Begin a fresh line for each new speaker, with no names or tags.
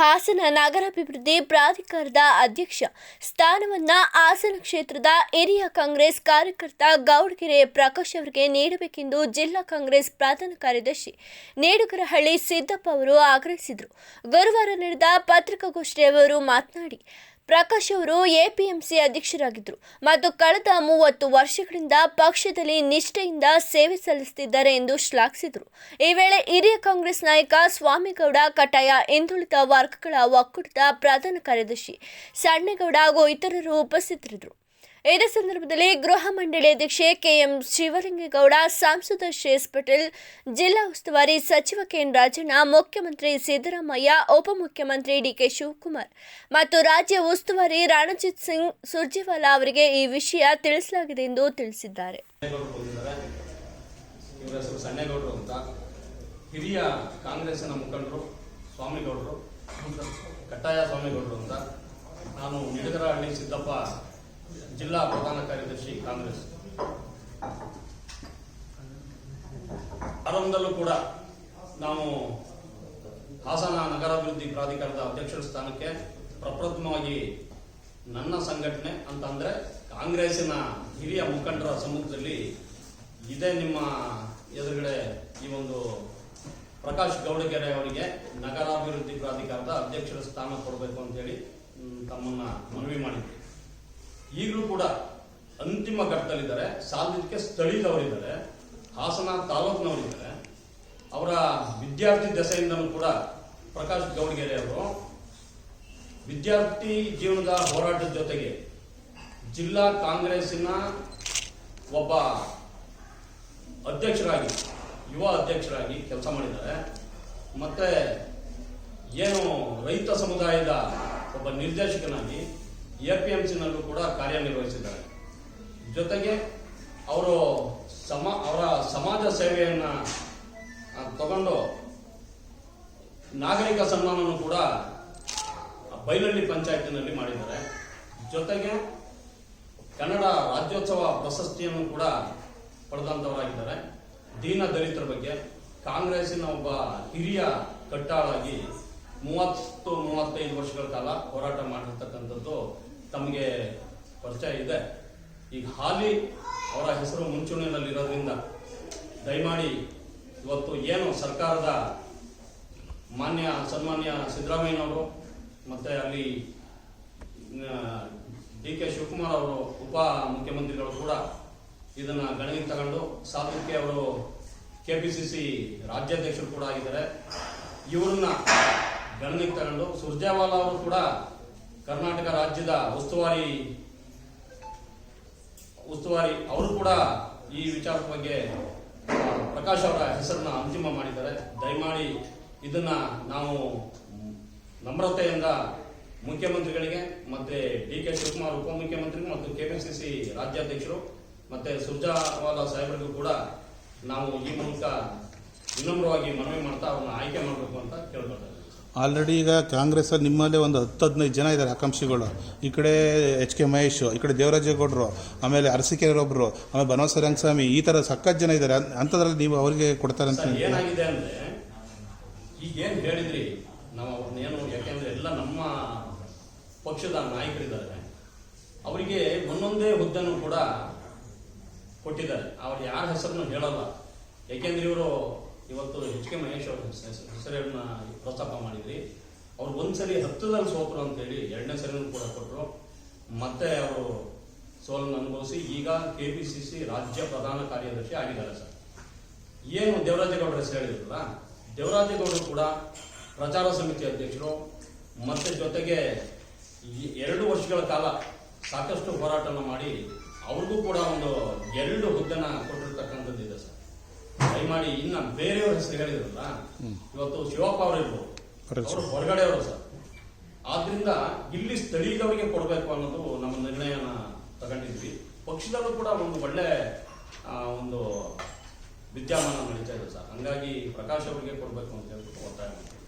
ಹಾಸನ ನಗರಾಭಿವೃದ್ಧಿ ಪ್ರಾಧಿಕಾರದ ಅಧ್ಯಕ್ಷ ಸ್ಥಾನವನ್ನು ಹಾಸನ ಕ್ಷೇತ್ರದ ಹಿರಿಯ ಕಾಂಗ್ರೆಸ್ ಕಾರ್ಯಕರ್ತ ಗೌಡಗೆರೆ ಪ್ರಕಾಶ್ ಅವರಿಗೆ ನೀಡಬೇಕೆಂದು ಜಿಲ್ಲಾ ಕಾಂಗ್ರೆಸ್ ಪ್ರಧಾನ ಕಾರ್ಯದರ್ಶಿ ನೇಡುಗರಹಳ್ಳಿ ಸಿದ್ದಪ್ಪ ಅವರು ಆಗ್ರಹಿಸಿದರು. ಗುರುವಾರ ನಡೆದ ಪತ್ರಿಕಾಗೋಷ್ಠಿಯವರು ಮಾತನಾಡಿ ಪ್ರಕಾಶ್ ಅವರು ಎಪಿಎಂಸಿ ಅಧ್ಯಕ್ಷರಾಗಿದ್ದರು. ಮತ್ತು ಕಳೆದ ಮೂವತ್ತು ವರ್ಷಗಳಿಂದ ಪಕ್ಷದಲ್ಲಿ ನಿಷ್ಠೆಯಿಂದ ಸೇವೆ ಸಲ್ಲಿಸುತ್ತಿದ್ದಾರೆ ಎಂದು ಶ್ಲಾಘಿಸಿದರು. ಈ ವೇಳೆ ಹಿರಿಯ ಕಾಂಗ್ರೆಸ್ ನಾಯಕ ಸ್ವಾಮಿಗೌಡ ಕಟಾಯ ಹಿಂದುಳಿದ ವರ್ಗಗಳ ಒಕ್ಕೂಟದ ಪ್ರಧಾನ ಕಾರ್ಯದರ್ಶಿ ಸಣ್ಣೇಗೌಡ ಹಾಗೂ ಇತರರು ಉಪಸ್ಥಿತರಿದ್ದರು. ಇದೇ ಸಂದರ್ಭದಲ್ಲಿ ಗೃಹ ಮಂಡಳಿ ಅಧ್ಯಕ್ಷೆ ಕೆಎಂ ಶಿವಲಿಂಗೇಗೌಡ, ಸಂಸದ ಶ್ರೇಯಸ್ ಪಟೇಲ್, ಜಿಲ್ಲಾ ಉಸ್ತುವಾರಿ ಸಚಿವ ಕೆಎನ್ ರಾಜಣ್ಣ, ಮುಖ್ಯಮಂತ್ರಿ ಸಿದ್ದರಾಮಯ್ಯ, ಉಪಮುಖ್ಯಮಂತ್ರಿ ಡಿಕೆ ಶಿವಕುಮಾರ್ ಮತ್ತು ರಾಜ್ಯ ಉಸ್ತುವಾರಿ ರಣಜಿತ್ ಸಿಂಗ್ ಸುರ್ಜೇವಾಲಾ ಅವರಿಗೆ ಈ ವಿಷಯ ತಿಳಿಸಲಾಗಿದೆ ಎಂದು ತಿಳಿಸಿದ್ದಾರೆ.
ಹಿರಿಯ ಕಾಂಗ್ರೆಸ್ನ ಮುಖಂಡರು ಸ್ವಾಮಿಗೌಡರು, ಕಟ್ಟಾಯ ಸ್ವಾಮಿಗೌಡರು ಅಂತ ನಾನು ಸಿದ್ದಪ್ಪ ಜಿಲ್ಲಾ ಪ್ರಧಾನ ಕಾರ್ಯದರ್ಶಿ ಕಾಂಗ್ರೆಸ್. ಆರಂಭದಲ್ಲೂ ಕೂಡ ನಾವು ಹಾಸನ ನಗರಾಭಿವೃದ್ಧಿ ಪ್ರಾಧಿಕಾರದ ಅಧ್ಯಕ್ಷರ ಸ್ಥಾನಕ್ಕೆ ಪ್ರಪ್ರಥಮವಾಗಿ ನನ್ನ ಸಂಘಟನೆ ಅಂತ ಅಂದ್ರೆ ಕಾಂಗ್ರೆಸ್ಸಿನ ಹಿರಿಯ ಮುಖಂಡರ ಸಮ್ಮುಖದಲ್ಲಿ ಇದೇ ನಿಮ್ಮ ಎದುರುಗಡೆ ಈ ಒಂದು ಪ್ರಕಾಶ್ ಗೌಡಗೆರೆ ಅವರಿಗೆ ನಗರಾಭಿವೃದ್ಧಿ ಪ್ರಾಧಿಕಾರದ ಅಧ್ಯಕ್ಷರ ಸ್ಥಾನ ಕೊಡಬೇಕು ಅಂತೇಳಿ ತಮ್ಮನ್ನ ಮನವಿ ಮಾಡಿದ್ವಿ. ಈಗಲೂ ಕೂಡ ಅಂತಿಮ ಘಟ್ಟದಲ್ಲಿದ್ದಾರೆ. ಸಾಧ್ಯತೆ ಸ್ಥಳೀಯದವರಿದ್ದಾರೆ. ಹಾಸನ ತಾಲೂಕಿನವರಿದ್ದಾರೆ. ಅವರ ವಿದ್ಯಾರ್ಥಿ ದೆಸೆಯಿಂದಲೂ ಕೂಡ ಪ್ರಕಾಶ್ ಗೌಡಗೆರೆ ಅವರು ವಿದ್ಯಾರ್ಥಿ ಜೀವನದ ಹೋರಾಟದ ಜೊತೆಗೆ ಜಿಲ್ಲಾ ಕಾಂಗ್ರೆಸ್ಸಿನ ಒಬ್ಬ ಅಧ್ಯಕ್ಷರಾಗಿ, ಯುವ ಅಧ್ಯಕ್ಷರಾಗಿ ಕೆಲಸ ಮಾಡಿದ್ದಾರೆ. ಮತ್ತೆ ಏನು ರೈತ ಸಮುದಾಯದ ಒಬ್ಬ ನಿರ್ದೇಶಕನಾಗಿ ಎ ಪಿ ಎಂ ಸಿನಲ್ಲೂ ಕೂಡ ಕಾರ್ಯನಿರ್ವಹಿಸಿದ್ದಾರೆ. ಜೊತೆಗೆ ಅವರು ಸಮ, ಅವರ ಸಮಾಜ ಸೇವೆಯನ್ನು ತಗೊಂಡು ನಾಗರಿಕ ಸನ್ಮಾನವನ್ನು ಕೂಡ ಬೈಲಹಳ್ಳಿ ಪಂಚಾಯತಿನಲ್ಲಿ ಮಾಡಿದ್ದಾರೆ. ಜೊತೆಗೆ ಕನ್ನಡ ರಾಜ್ಯೋತ್ಸವ ಪ್ರಶಸ್ತಿಯನ್ನು ಕೂಡ ಪಡೆದಂತವರಾಗಿದ್ದಾರೆ. ದೀನ ದಲಿತರ ಬಗ್ಗೆ ಕಾಂಗ್ರೆಸ್ಸಿನ ಒಬ್ಬ ಹಿರಿಯ ಕಟ್ಟಾಳಾಗಿ ಮೂವತ್ತು, ಮೂವತ್ತೈದು ವರ್ಷಗಳ ಕಾಲ ಹೋರಾಟ ಮಾಡಿರ್ತಕ್ಕಂಥದ್ದು ತಮಗೆ ಪರಿಚಯ ಇದೆ. ಈಗ ಹಾಲಿ ಅವರ ಹೆಸರು ಮುಂಚೂಣಿಯಲ್ಲಿರೋದ್ರಿಂದ ದಯಮಾಡಿ ಇವತ್ತು ಏನು ಸರ್ಕಾರದ ಮಾನ್ಯ ಸನ್ಮಾನ್ಯ ಸಿದ್ದರಾಮಯ್ಯನವರು ಮತ್ತೆ ಅಲ್ಲಿ ಡಿ ಕೆ ಶಿವಕುಮಾರ್ ಅವರು ಉಪ ಮುಖ್ಯಮಂತ್ರಿಗಳು ಕೂಡ ಇದನ್ನ ಗಣನೆಗೆ ತಗೊಂಡು ಸಾಧಕ್ಕೆ ಅವರು ಕೆ ಪಿ ಸಿ ಸಿ ರಾಜ್ಯಾಧ್ಯಕ್ಷರು ಕೂಡ ಆಗಿದ್ದಾರೆ. ಇವರನ್ನ ಗಣನೆಗೆ ತಗೊಂಡು ಸುರ್ಜೇವಾಲಾ ಅವರು ಕೂಡ ಕರ್ನಾಟಕ ರಾಜ್ಯದ ಉಸ್ತುವಾರಿ ಉಸ್ತುವಾರಿ ಅವರು ಕೂಡ ಈ ವಿಚಾರದ ಬಗ್ಗೆ ಪ್ರಕಾಶ್ ಅವರ ಹೆಸರನ್ನ ಅಂತಿಮ ಮಾಡಿದ್ದಾರೆ. ದಯಮಾಡಿ ಇದನ್ನ ನಾವು ನಮ್ರತೆಯಿಂದ ಮುಖ್ಯಮಂತ್ರಿಗಳಿಗೆ ಮತ್ತೆ ಡಿ ಕೆ ಶಿವಕುಮಾರ್ ಉಪಮುಖ್ಯಮಂತ್ರಿ ಮತ್ತು ಕೆಪಿಸಿಸಿ ರಾಜ್ಯಾಧ್ಯಕ್ಷರು ಮತ್ತೆ ಸುರ್ಜಾವಾಲಾ ಸಾಹೇಬರಿಗೂ ಕೂಡ ನಾವು ಈ ಮೂಲಕ ವಿನಮ್ರವಾಗಿ ಮನವಿ ಮಾಡ್ತಾ ಅವ್ರನ್ನ ಆಯ್ಕೆ ಮಾಡಬೇಕು ಅಂತ ಕೇಳ್ಕೊಳ್ತಾ ಇದ್ದೀವಿ
ಆಲ್ರೆಡಿ ಈಗ ಕಾಂಗ್ರೆಸ್ಸಲ್ಲಿ ನಿಮ್ಮಲ್ಲೇ ಒಂದು ಹತ್ತು ಹದಿನೈದು ಜನ ಇದ್ದಾರೆ ಆಕಾಂಕ್ಷಿಗಳು. ಈ ಕಡೆ ಎಚ್ ಕೆ ಮಹೇಶ್ ಈ ಕಡೆ ದೇವರಾಜೇಗೌಡರು ಆಮೇಲೆ ಅರಸಿಕೆರೊಬ್ಬರು ಆಮೇಲೆ ಬನವಾಸ ರಂಗಸ್ವಾಮಿ ಈ ಥರ ಸಖತ್ ಜನ ಇದ್ದಾರೆ. ಅಂತದ್ರಲ್ಲಿ ಅಂಥದ್ರಲ್ಲಿ ನೀವು ಅವರಿಗೆ ಕೊಡ್ತಾರೆ ಅಂತ
ಏನಾಗಿದೆ ಅಂದ್ರೆ ಈಗ ಏನ್ ಹೇಳಿದ್ರಿ ನಾವು ಅವ್ರನ್ನೇನು ಯಾಕೆಂದ್ರೆ ಎಲ್ಲ ನಮ್ಮ ಪಕ್ಷದ ನಾಯಕರಿದ್ದಾರೆ. ಅವರಿಗೆ ಒಂದೊಂದೇ ಹುದ್ದೆನೂ ಕೂಡ ಕೊಟ್ಟಿದ್ದಾರೆ. ಅವ್ರು ಯಾರ ಹೆಸರನ್ನು ಹೇಳಲ್ಲ. ಯಾಕೆಂದ್ರೆ ಇವರು ಇವತ್ತು ಎಚ್ ಕೆ ಮಹೇಶ್ ಅವ್ರ ಹೆಸ- ಹೆಸರನ್ನ ಪ್ರಸ್ತಾಪ ಮಾಡಿದ್ರಿ. ಅವ್ರು ಒಂದ್ಸರಿ ಹತ್ತದಲ್ಲಿ ಸೋತರು ಅಂತೇಳಿ ಎರಡನೇ ಸರಿನೂ ಕೂಡ ಕೊಟ್ಟರು ಮತ್ತೆ ಅವರು ಸೋಲನ್ನು ಅನುಭವಿಸಿ ಈಗ ಕೆಪಿಸಿಸಿ ರಾಜ್ಯ ಪ್ರಧಾನ ಕಾರ್ಯದರ್ಶಿ ಆಗಿದ್ದಾರೆ ಸರ್. ಏನು ದೇವರಾಜೇಗೌಡರ ಹೆಸರು ಹೇಳಿದ್ರಲ್ಲ, ದೇವರಾಜೇಗೌಡರು ಕೂಡ ಪ್ರಚಾರ ಸಮಿತಿ ಅಧ್ಯಕ್ಷರು. ಮತ್ತೆ ಜೊತೆಗೆ ಎರಡು ವರ್ಷಗಳ ಕಾಲ ಸಾಕಷ್ಟು ಹೋರಾಟವನ್ನು ಮಾಡಿ ಅವ್ರಿಗೂ ಕೂಡ ಒಂದು ಎರಡು ಹುದ್ದೆನ ಸರ್ ದಯಮಾಡಿ ಇನ್ನ ಬೇರೆಯವ್ರ ಹೆಸರು ಇವತ್ತು ಶಿವಪ್ಪ ಅವರಿರ್ಬೋದು
Correct, sir.
ಅವರು ಹೊರಗಡೆ ಅವರು ಸರ್. ಆದ್ರಿಂದ ಇಲ್ಲಿ ಸ್ಥಳೀಯವರಿಗೆ ಕೊಡಬೇಕು ಅನ್ನೋದು ನಮ್ಮ ನಿರ್ಣಯನ ತಗೊಂಡಿದ್ವಿ. ಪಕ್ಷದಲ್ಲೂ ಕೂಡ ಒಂದು ಒಳ್ಳೆ ಒಂದು ವಿದ್ಯಮಾನ ನಡೀತಾ ಇದೆ ಸರ್. ಹಂಗಾಗಿ ಪ್ರಕಾಶ್ ಅವರಿಗೆ ಕೊಡಬೇಕು ಅಂತ ಹೇಳ್ಬಿಟ್ಟು ಒತ್ತಾಯ ಮಾಡ್ತೀವಿ